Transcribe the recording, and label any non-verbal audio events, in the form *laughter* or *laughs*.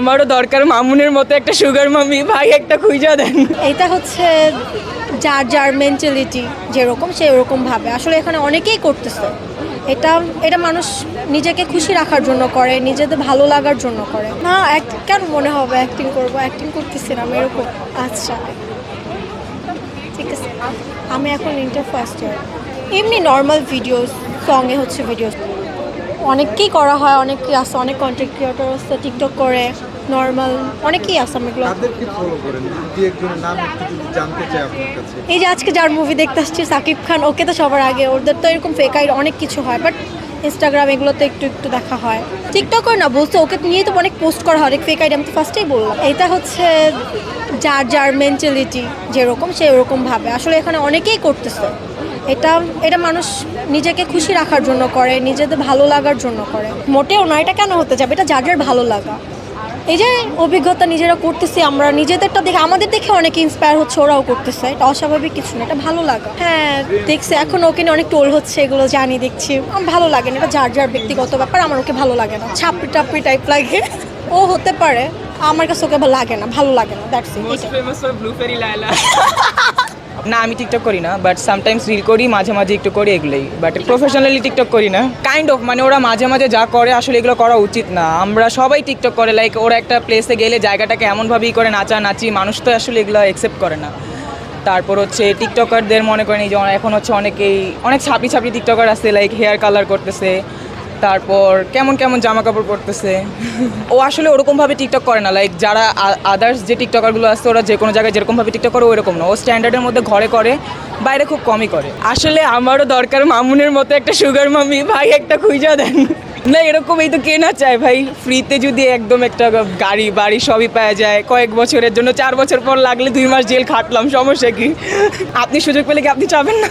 আমারও দরকার মামুনের মতো একটা সুগার মামি ভাই, একটা খুঁজা দেন। এটা হচ্ছে যার যার মেন্টালিটি যেরকম, সে ওরকম ভাবে। আসলে এখানে অনেকেই করতেছে। এটা এটা মানুষ নিজেকে খুশি রাখার জন্য করে, নিজেদের ভালো লাগার জন্য করে। না কেন মনে হবে অ্যাক্টিং করব? অ্যাক্টিং করতেছি না, আমি এরকম। আচ্ছা। ঠিক আছে। আমি এখন ইন্টার ফার্স্ট ইয়ার এমনি নর্মাল ভিডিওস সঙ্গে হচ্ছে ভিডিওস অনেককেই করা হয় অনেকেই আছে, অনেক কন্টেন্ট ক্রিয়েটর আছে টিকটক করে। নর্মাল অনেকেই আছে আমি এগুলো কাদেরকে ফলো করেন। দু একজনের নাম একটু যদি জানতে চাই আপনার কাছে। এই যে আজকে যার মুভি দেখতে আসছি সাকিব খান ওকে তো সবার আগে। ওদের তো এরকম ফেক আইড অনেক কিছু হয় বাট ইনস্টাগ্রাম এগুলোতে একটু একটু দেখা হয়। টিকটকও না বলছে ওকে নিয়ে তো অনেক পোস্ট করা হয়। অনেক ফেক আইডি আমি তো ফার্স্টেই বললাম। এটা হচ্ছে যার যার মেন্টালিটি যেরকম সে ওরকম ভাবে। আসলে এখানে অনেকেই করতেছে। এটা এটা মানুষ নিজেকে খুশি রাখার জন্য করে নিজেদের ভালো লাগার জন্য করে। মোটেও না এটা কেন হতে যাবে? এটা যার যার ভালো লাগা। এই যে অভিজ্ঞতা নিজেরা করতেছি আমরা নিজেদেরটা দেখে আমাদের দেখে অনেকে ইন্সপায়ার হচ্ছে ওরাও করতেছে। এটা অস্বাভাবিক কিছু না এটা ভালো লাগা। হ্যাঁ দেখছি এখন ওকে নিয়ে অনেক টোল হচ্ছে এগুলো জানি দেখছি। আমার ভালো লাগে না এটা যার যার ব্যক্তিগত ব্যাপার আমার ওকে ভালো লাগে না। ছাপড়ি টাপড়ি টাইপ লাগে। ও হতে পারে আমার কাছে ওকে লাগে না ভালো লাগে না দ্যাটস ইট *laughs* না, আমি টিকটক করি না বাট সামটাইমস রিল করি, মাঝে মাঝে একটু করি এগুলোই বাট প্রফেশনালি টিকটক করি না। কাইন্ড অফ মানে ওরা মাঝে মাঝে যা করে, আসলে এগুলো করা উচিত না। আমরা সবাই টিকটক করে লাইক ওরা একটা প্লেসে গেলে জায়গাটাকে এমনভাবেই করে নাচা নাচি মানুষ তো আসলে এগুলো অ্যাকসেপ্ট করে না। তারপর হচ্ছে টিকটকারদের মনে করেন এই যে এখন হচ্ছে অনেকেই, অনেক ছাপি ছাপি টিকটকার আছে লাইক হেয়ার কালার করতেছে। তারপর কেমন কেমন জামা কাপড় পরতেছে? ও আসলে ওরকমভাবে টিকটক করে না লাইক যারা আদার্স যে টিকটকারগুলো আছে, ওরা যে কোনো জায়গায় যেরকমভাবে টিকটক করে ওরকম না। ও স্ট্যান্ডার্ডের মধ্যে ঘরে করে, বাইরে খুব কমই করে। আসলে আমারও দরকার মামুনের মতো একটা সুগার মামি ভাই, একটা খুঁজা দেন। না এরকম এই তো কে না চায় ভাই। ফ্রিতে যদি একদম একটা গাড়ি, বাড়ি সবই পাওয়া যায়। কয়েক বছরের জন্য, চার বছর পর লাগলে দুই মাস জেল খাটলাম, সমস্যা কি? আপনি সুযোগ পেলে কি আপনি চাবেন না?